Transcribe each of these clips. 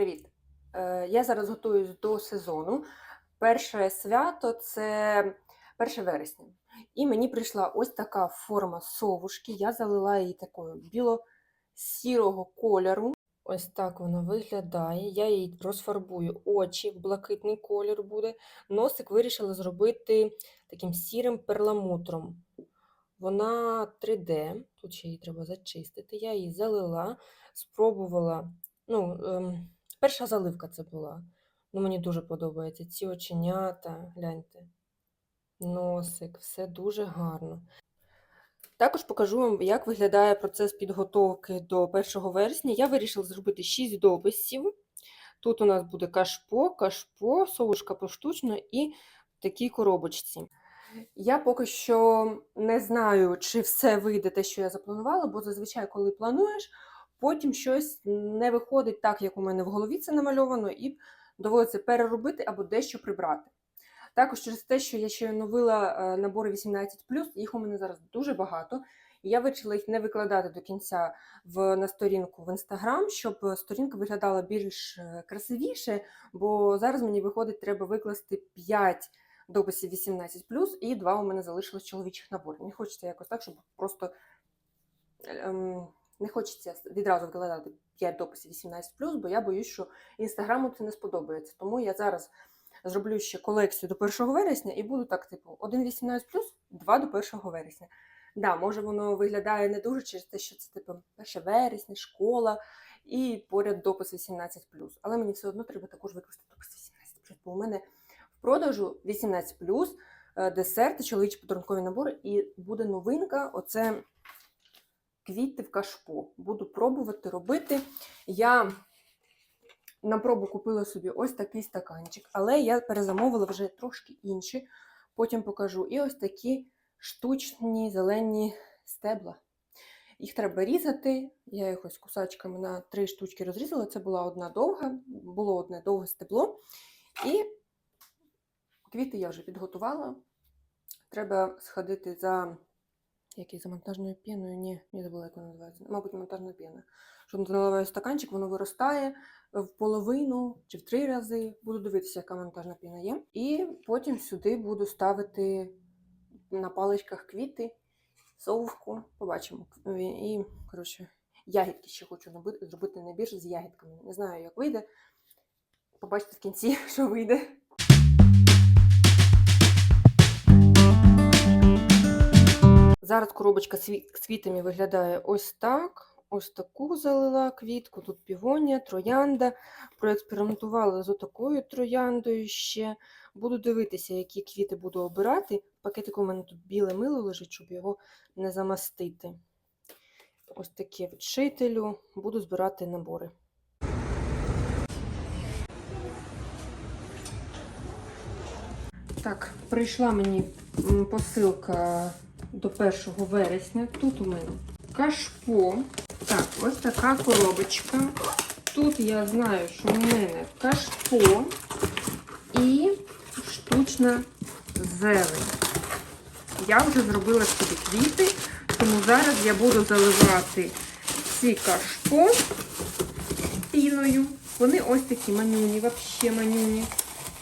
Привіт! Е, Я зараз готуюсь до сезону. Перше свято це 1 вересня. І мені прийшла ось така форма совушки. Я залила її такою біло-сірого кольору. Ось так вона виглядає. Я їй розфарбую очі, блакитний колір буде. Носик вирішила зробити таким сірим перламутром. Вона 3D, тут ще її треба зачистити. Я її залила, спробувала. Ну, ем, перша заливка це була. Ну, мені дуже подобається. Ці оченята, гляньте. Носик, все дуже гарно. Також покажу вам, як виглядає процес підготовки до 1 вересня. Я вирішила зробити 6 дописів. Тут у нас буде кашпо, кашпо, совушка поштучно і в такій коробочці. Я поки що не знаю, чи все вийде те, що я запланувала, бо зазвичай, коли плануєш, потім щось не виходить так, як у мене в голові це намальовано, і доводиться переробити або дещо прибрати. Також через те, що я ще оновила е, набори 18, їх у мене зараз дуже багато. Я вирішила їх не викладати до кінця в, на сторінку в інстаграм, щоб сторінка виглядала більш е, красивіше, бо зараз мені виходить, треба викласти 5 дописів 18 і 2 у мене залишилось чоловічих наборів. Не хочеться якось так, щоб просто ем, не хочеться відразу викладати 5 дописів 18 бо я боюсь, що інстаграму це не сподобається. Тому я зараз зроблю ще колекцію до 1 вересня і буду так, типу, 1 18 2 до 1 вересня. Да, може воно виглядає не дуже через те, що це типу 1 вересня, школа і поряд допис 18 Але мені все одно треба також викласти допис 18 бо у мене в продажу 18 е, десерти, чоловічі подарункові набори, і буде новинка. Оце квіти в кашпо. Буду пробувати робити. Я на пробу купила собі ось такий стаканчик, але я перезамовила вже трошки інші. Потім покажу. І ось такі штучні зелені стебла. Їх треба різати. Я їх ось кусачками на три штучки розрізала. Це була одна довга, було одне довге стебло. І квіти я вже підготувала. Треба сходити за який за монтажною піною? Ні, не забула, як вона називається. Мабуть, монтажна піна. Що наливаю стаканчик, воно виростає в половину чи в три рази. Буду дивитися, яка монтажна піна є. І потім сюди буду ставити на паличках квіти, совку. Побачимо. І, коротше, ягідки ще хочу зробити набір з ягідками. Не знаю, як вийде. Побачите в кінці, що вийде. Зараз коробочка з квітами виглядає ось так. Ось таку залила квітку, тут півонія, троянда. Проекспериментувала з отакою трояндою ще. Буду дивитися, які квіти буду обирати. В пакетику у мене тут біле мило лежить, щоб його не замастити. Ось таке вчителю. Буду збирати набори. Так, прийшла мені посилка до 1 вересня. Тут у мене кашпо. Так, ось така коробочка. Тут я знаю, що в мене кашпо і штучна зелень. Я вже зробила собі квіти, тому зараз я буду заливати ці кашпо піною. Вони ось такі манюні, взагалі манюні.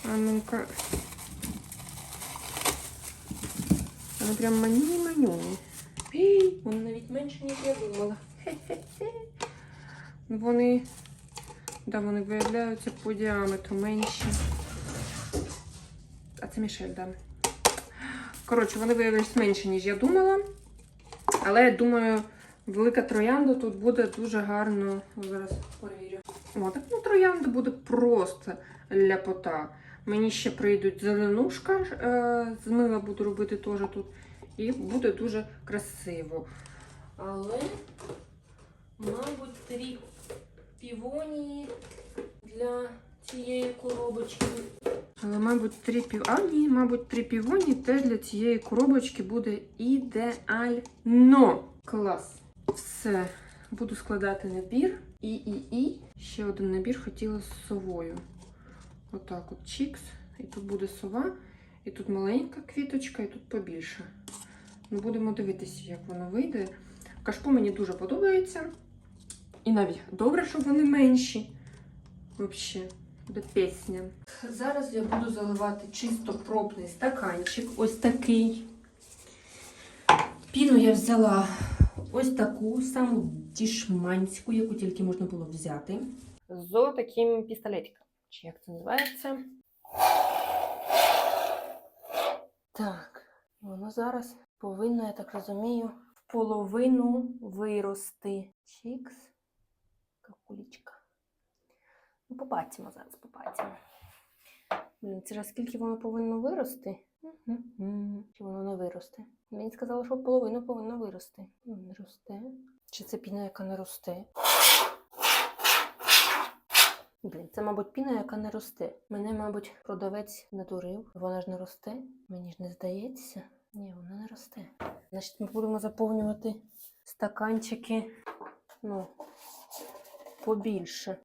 А ну-ка. Вони прям манюні-манюні. Вони навіть менше, ніж я думала. Вони, да, вони виявляються по діаметру менші. А це Мішель, да. Коротше, вони виявилися менші, ніж я думала. Але я думаю, велика троянда тут буде дуже гарно. Зараз перевірю. О, так ну троянда буде просто ляпота. Мені ще прийдуть зеленушка, е, з мила буду робити теж тут. І буде дуже красиво. Але, мабуть, три півонії для цієї коробочки. Але, мабуть, три пів... А, ні, мабуть, три півонії теж для цієї коробочки буде ідеально. Клас. Все. Буду складати набір. І, і, і. Ще один набір хотіла з совою. Отак от чікс. І тут буде сова. І тут маленька квіточка, і тут побільше. Ну, Будемо дивитися, як воно вийде. Кашпо мені дуже подобається. І навіть добре, що вони менші. Вообще, до пісня. Зараз я буду заливати чисто пробний стаканчик. Ось такий. Піну я взяла ось таку саму дішманську, яку тільки можна було взяти. З таким пістолетиком. Чи як це називається? Так, воно зараз повинно, я так розумію, в половину вирости. Чікс. Какулічка. Ну, побачимо зараз, побачимо. Блін, це ж скільки воно повинно вирости? Чи воно не виросте? Мені сказали, що половину повинно вирости. Не росте. Чи це піна, яка не росте? Блін, це, мабуть, піна, яка не росте. Мене, мабуть, продавець надурив. Вона ж не росте. Мені ж не здається. Ні, вона не росте. Значить, ми будемо заповнювати стаканчики, ну, побільше.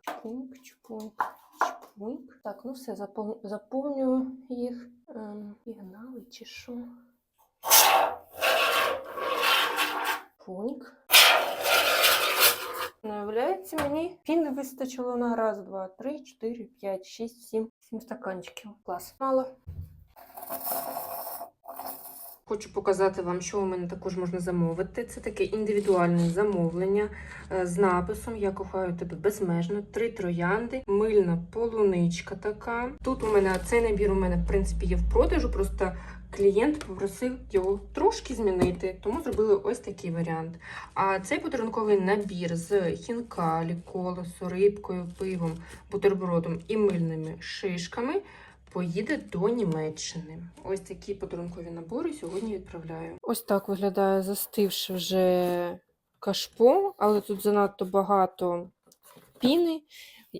Чпуньк, чпуньк, чпуньк. Так, ну все, запов... заповнюю їх. Ем, пігнали чи що? Пуньк. Виявляється, мені піни вистачило на раз, два, три, чотири, п'ять, шість, сім, сім стаканчиків. Клас. Мало. Хочу показати вам, що у мене також можна замовити. Це таке індивідуальне замовлення е, з написом Я кохаю тебе безмежно. Три троянди, мильна полуничка така. Тут у мене цей набір у мене, в принципі, є в продажу, просто клієнт попросив його трошки змінити, тому зробили ось такий варіант. А цей подарунковий набір з хінкалі, колесо, рибкою, пивом, бутербродом і мильними шишками поїде до Німеччини. Ось такі подарункові набори сьогодні відправляю. Ось так виглядає застивши вже кашпо, але тут занадто багато піни.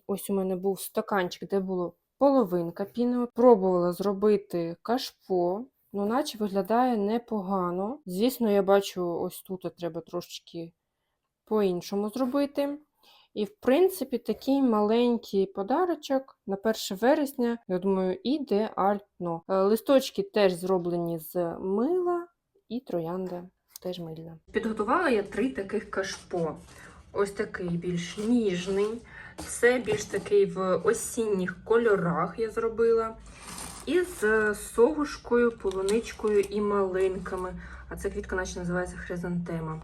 Ось у мене був стаканчик, де було половинка піни. Пробувала зробити кашпо. Ну, наче виглядає непогано. Звісно, я бачу, ось тут треба трошечки по-іншому зробити. І, в принципі, такий маленький подарочок на 1 вересня, я думаю, ідеально. Е, Листочки теж зроблені з мила і троянда теж мильна. Підготувала я три таких кашпо. Ось такий більш ніжний, все більш такий в осінніх кольорах я зробила. І з совушкою, полуничкою і малинками. А ця квітка наче називається хризантема.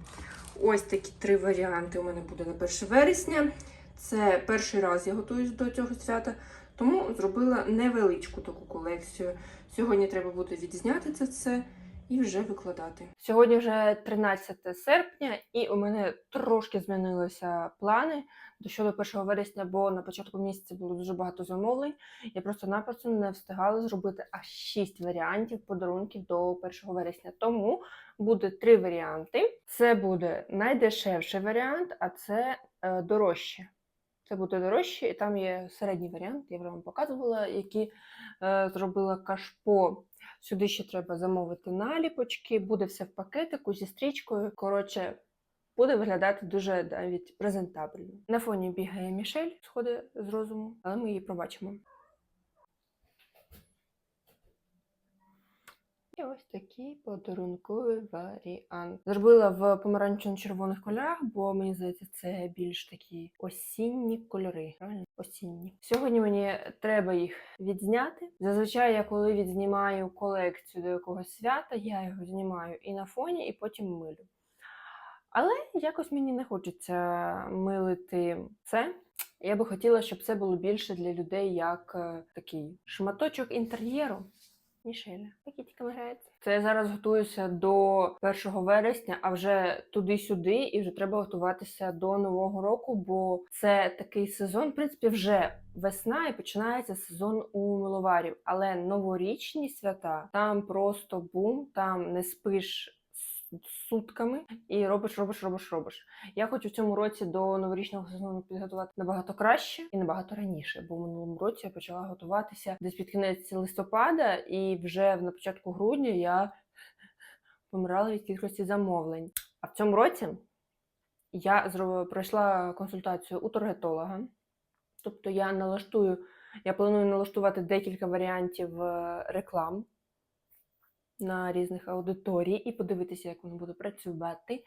Ось такі три варіанти у мене буде на 1 вересня. Це перший раз я готуюсь до цього свята, тому зробила невеличку таку колекцію. Сьогодні треба буде відзняти це все і вже викладати. Сьогодні вже 13 серпня, і у мене трошки змінилися плани до щодо 1 вересня, бо на початку місяця було дуже багато замовлень. Я просто-напросто не встигала зробити аж 6 варіантів подарунків до 1 вересня. Тому буде три варіанти. Це буде найдешевший варіант, а це е, дорожче. Це буде дорожче, і там є середній варіант, я вже вам показувала, які е, зробила кашпо. Сюди ще треба замовити наліпочки, буде все в пакетику зі стрічкою. Коротше, буде виглядати дуже навіть презентабельно. На фоні бігає Мішель, сходить з розуму, але ми її пробачимо. І ось такий подарунковий варіант. Зробила в помаранчево-червоних кольорах, бо мені здається, це більш такі осінні кольори. Правильно? Осінні. Сьогодні мені треба їх відзняти. Зазвичай я коли відзнімаю колекцію до якогось свята, я його знімаю і на фоні, і потім милю. Але якось мені не хочеться милити це. Я би хотіла, щоб це було більше для людей як е, такий шматочок інтер'єру. Мішеля, пакетиками грається. Це я зараз готуюся до 1 вересня, а вже туди-сюди, і вже треба готуватися до нового року, бо це такий сезон, в принципі, вже весна і починається сезон у миловарів. Але новорічні свята там просто бум, там не спиш сутками і робиш, робиш, робиш, робиш. Я хочу в цьому році до новорічного сезону підготувати набагато краще і набагато раніше, бо в минулому році я почала готуватися десь під кінець листопада, і вже на початку грудня я помирала від кількості замовлень. А в цьому році я пройшла консультацію у таргетолога. Тобто я налаштую, я планую налаштувати декілька варіантів е, реклам на різних аудиторій і подивитися, як воно буде працювати.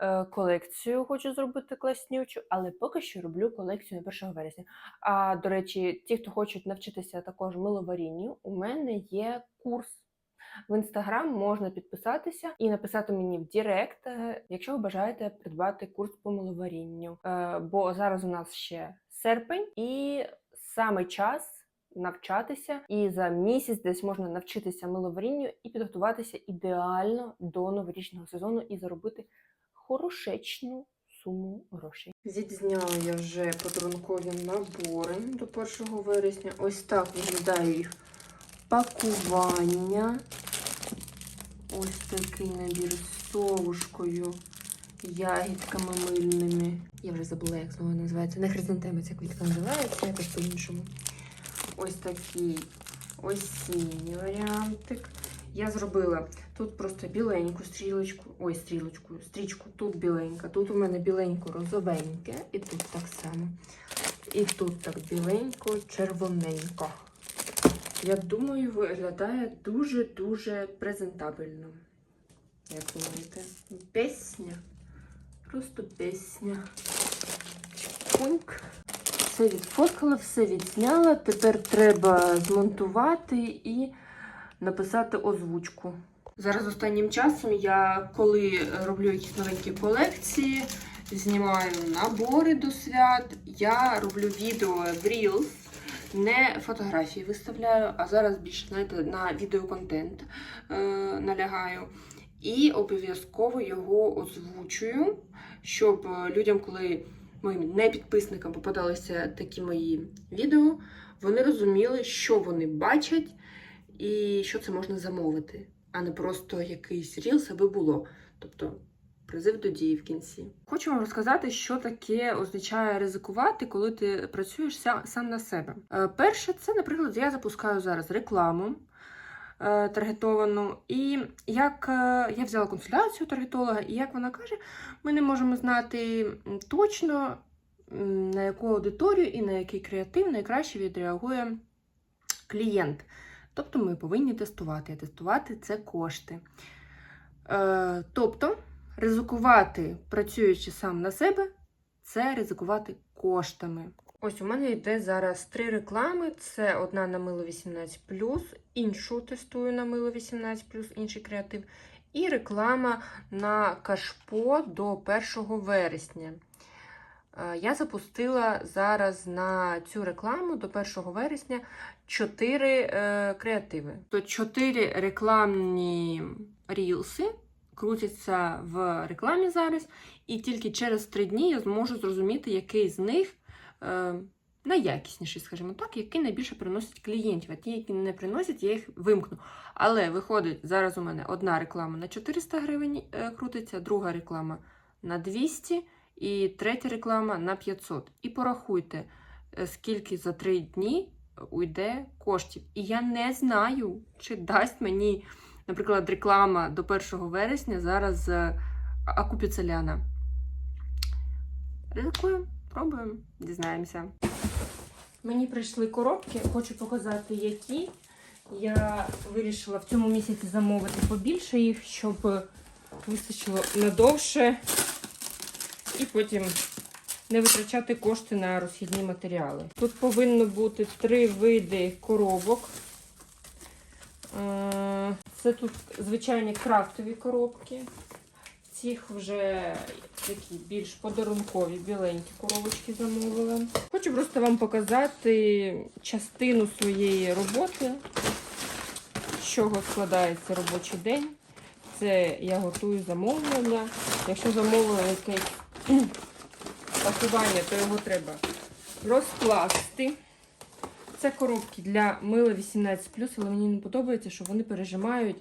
е, колекцію хочу зробити класнючу, але поки що роблю колекцію на 1 вересня. А до речі, ті, хто хочуть навчитися також миловарінню, у мене є курс. В інстаграм можна підписатися і написати мені в Дірект, е, якщо ви бажаєте придбати курс по миловарінню. Е, Бо зараз у нас ще серпень, і саме час навчатися. І за місяць десь можна навчитися миловарінню і підготуватися ідеально до новорічного сезону і заробити хорошечну суму грошей. Відзняла я вже подарункові набори до 1 вересня. Ось так виглядає їх пакування. Ось такий набір з совушкою, ягідками мильними. Я вже забула, як знову називається. Не хризантема ця квітка називається, якось по-іншому. Ось такий осінній варіантик. Я зробила тут просто біленьку стрілочку, ой, стрілочку, стрічку, тут біленька, тут у мене біленько розовеньке, і тут так само. І тут так біленько, червоненько. Я думаю, виглядає дуже-дуже презентабельно. Як думаєте? Пісня. Просто пісня. Чпуньк. Все відфоткала, все відзняла. Тепер треба змонтувати і написати озвучку. Зараз останнім часом я, коли роблю якісь новенькі колекції, знімаю набори до свят, я роблю відео в Reels, не фотографії виставляю, а зараз більше знаєте, на відеоконтент е, налягаю. І обов'язково його озвучую, щоб людям, коли моїм непідписникам попадалися такі мої відео, вони розуміли, що вони бачать і що це можна замовити, а не просто якийсь рілс, аби було. Тобто призив до дії в кінці. Хочу вам розказати, що таке означає ризикувати, коли ти працюєш сам на себе. Е, Перше, це, наприклад, я запускаю зараз рекламу таргетовану. І як е, я взяла консультацію таргетолога, і як вона каже, ми не можемо знати точно, на яку аудиторію і на який креатив найкраще відреагує клієнт. Тобто ми повинні тестувати. А тестувати це кошти. Е, тобто, ризикувати, працюючи сам на себе, це ризикувати коштами. Ось у мене йде зараз три реклами. Це одна на мило 18, іншу тестую на мило 18, інший креатив. І реклама на кашпо до 1 вересня. Е, Я запустила зараз на цю рекламу до 1 вересня 4 е, креативи. То 4 рекламні рілси крутяться в рекламі зараз, і тільки через 3 дні я зможу зрозуміти, який з них е, найякісніший, скажімо так, який найбільше приносить клієнтів. А ті, які не приносять, я їх вимкну. Але виходить, зараз у мене одна реклама на 400 гривень е, крутиться, друга реклама на 200 і третя реклама на 500. І порахуйте, е, скільки за 3 дні уйде коштів. І я не знаю, чи дасть мені, наприклад, реклама до 1 вересня зараз е, окупиться ляна. Ризикуємо, пробуємо, дізнаємося. Мені прийшли коробки, хочу показати, які. Я вирішила в цьому місяці замовити побільше їх, щоб вистачило надовше. І потім не витрачати кошти на розхідні матеріали. Тут повинно бути три види коробок. Е, Це тут звичайні крафтові коробки. Цих вже такі більш подарункові біленькі коробочки замовила. Хочу просто вам показати частину своєї роботи, з чого складається робочий день. Це я готую замовлення. Якщо замовлення якесь пакування, то його треба розкласти. Це коробки для мила 18, але мені не подобається, що вони пережимають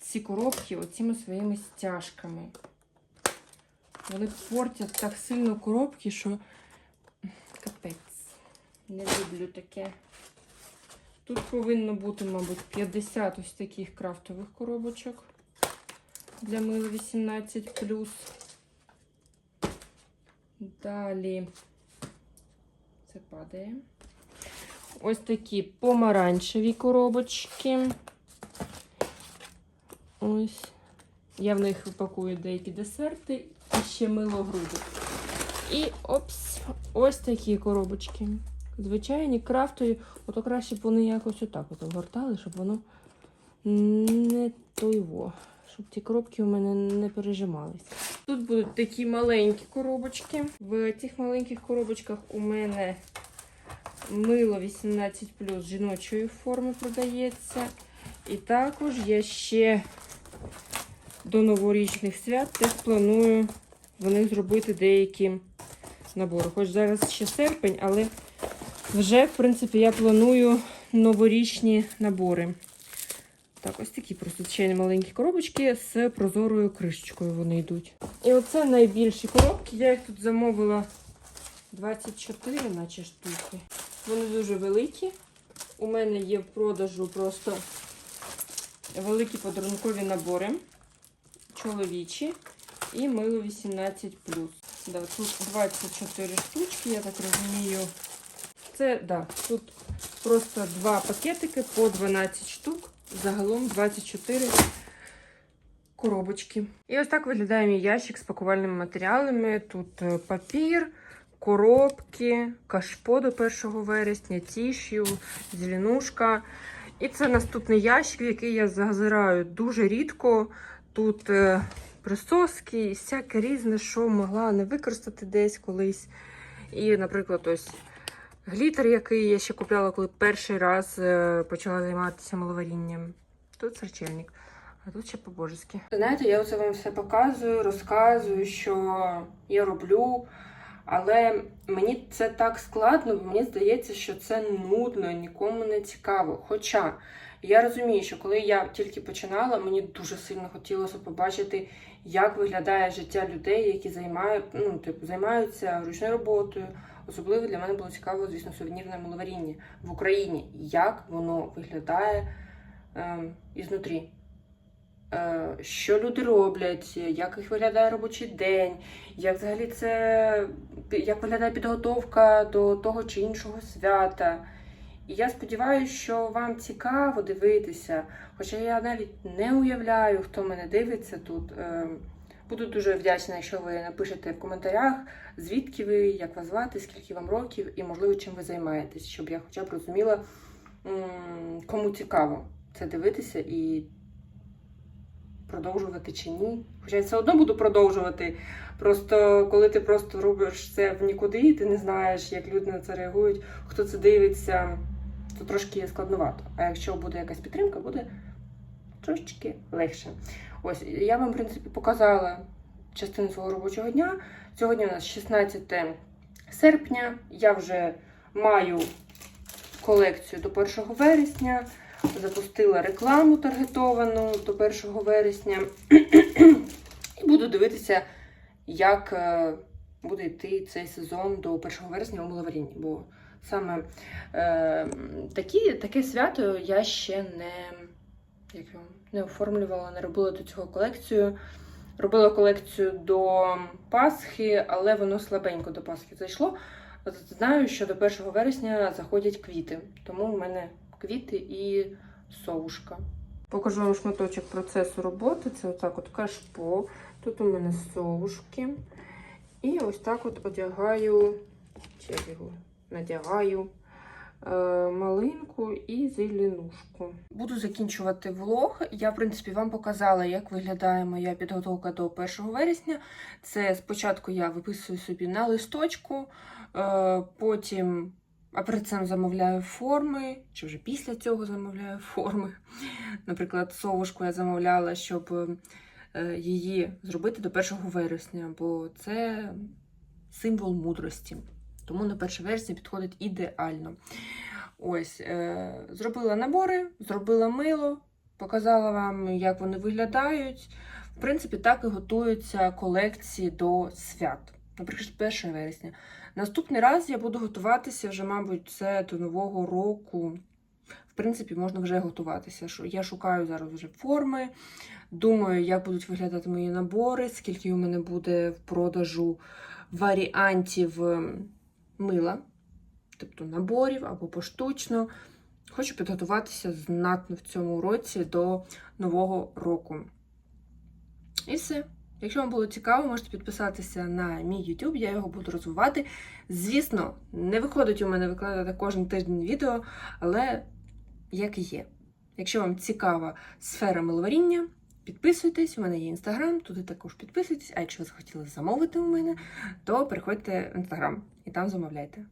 ці коробки оціми своїми стяжками. Вони портять так сильно коробки, що капець. Не люблю таке. Тут повинно бути, мабуть, 50 ось таких крафтових коробочок для мила 18 Далі це падає. Ось такі помаранчеві коробочки. Ось. Я в них пакую деякі десерти. Ще мило груди. І опс, ось такі коробочки. Звичайні, крафтові. Ото краще б вони якось отак от обгортали, щоб воно не тойво. Щоб ті коробки у мене не пережимались. Тут будуть такі маленькі коробочки. В цих маленьких коробочках у мене мило 18 жіночої форми продається. І також я ще до новорічних свят теж планую в них зробити деякі набори. Хоч зараз ще серпень, але вже, в принципі, я планую новорічні набори. Так, ось такі просто звичайні маленькі коробочки з прозорою кришечкою вони йдуть. І оце найбільші коробки. Я їх тут замовила 24, наче штуки. Вони дуже великі. У мене є в продажу просто великі подарункові набори. Чоловічі і мило 18. Да, тут 24 штучки, я так розумію. Це, да, тут просто два пакетики по 12 штук. Загалом 24 коробочки. І ось так виглядає мій ящик з пакувальними матеріалами. Тут е, папір, коробки, кашпо до 1 вересня, тішю, зеленушка. І це наступний ящик, в який я зазираю дуже рідко. Тут е, присоски і всяке різне, що могла не використати десь колись. І, наприклад, ось глітер, який я ще купляла, коли перший раз е, почала займатися маловарінням. Тут сарчельник, а тут ще по-божески. Знаєте, я оце вам все показую, розказую, що я роблю. Але мені це так складно, бо мені здається, що це нудно, нікому не цікаво. Хоча я розумію, що коли я тільки починала, мені дуже сильно хотілося побачити, як виглядає життя людей, які займають, ну, типу, займаються ручною роботою. Особливо для мене було цікаво, звісно, сувенірне маловаріння в Україні. Як воно виглядає е, ізнутрі. Е, що люди роблять, як їх виглядає робочий день, як взагалі це як виглядає підготовка до того чи іншого свята. І я сподіваюся, що вам цікаво дивитися, хоча я навіть не уявляю, хто мене дивиться тут. Е, Буду дуже вдячна, якщо ви напишете в коментарях, звідки ви, як вас звати, скільки вам років і, можливо, чим ви займаєтесь, щоб я хоча б розуміла, кому цікаво це дивитися і продовжувати чи ні. Хоча я все одно буду продовжувати. Просто коли ти просто робиш це в нікуди, ти не знаєш, як люди на це реагують, хто це дивиться, то трошки складновато. А якщо буде якась підтримка, буде трошечки легше. Ось я вам, в принципі, показала частину свого робочого дня. Сьогодні у нас 16 серпня. Я вже маю колекцію до 1 вересня. Запустила рекламу таргетовану до 1 вересня. І буду дивитися, як е, буде йти цей сезон до 1 вересня у маловарінні. Бо саме е, такі, таке свято я ще не, як його, не оформлювала, не робила до цього колекцію. Робила колекцію до Пасхи, але воно слабенько до Пасхи зайшло. Знаю, що до 1 вересня заходять квіти, тому в мене квіти і совушка. Покажу вам шматочок процесу роботи. Це отак от кашпо. Тут у мене совушки. І ось так от одягаю, чи його надягаю е, малинку і зеленушку. Буду закінчувати влог. Я, в принципі, вам показала, як виглядає моя підготовка до 1 вересня. Це спочатку я виписую собі на листочку, е, потім. А перед цим замовляю форми, чи вже після цього замовляю форми. Наприклад, совушку я замовляла, щоб е, її зробити до 1 вересня, бо це символ мудрості. Тому на 1 вересня підходить ідеально. Ось, е, зробила набори, зробила мило, показала вам, як вони виглядають. В принципі, так і готуються колекції до свят. Наприклад, 1 вересня. Наступний раз я буду готуватися вже, мабуть, це до Нового року. В принципі, можна вже готуватися. Я шукаю зараз вже форми, думаю, як будуть виглядати мої набори, скільки у мене буде в продажу варіантів ем, мила, тобто наборів або поштучно. Хочу підготуватися знатно в цьому році до Нового року. І все. Якщо вам було цікаво, можете підписатися на мій YouTube, я його буду розвивати. Звісно, не виходить у мене викладати кожен тиждень відео, але як і є. Якщо вам цікава сфера миловаріння, підписуйтесь, у мене є інстаграм, туди також підписуйтесь. А якщо ви захотіли замовити у мене, то переходьте в інстаграм і там замовляйте.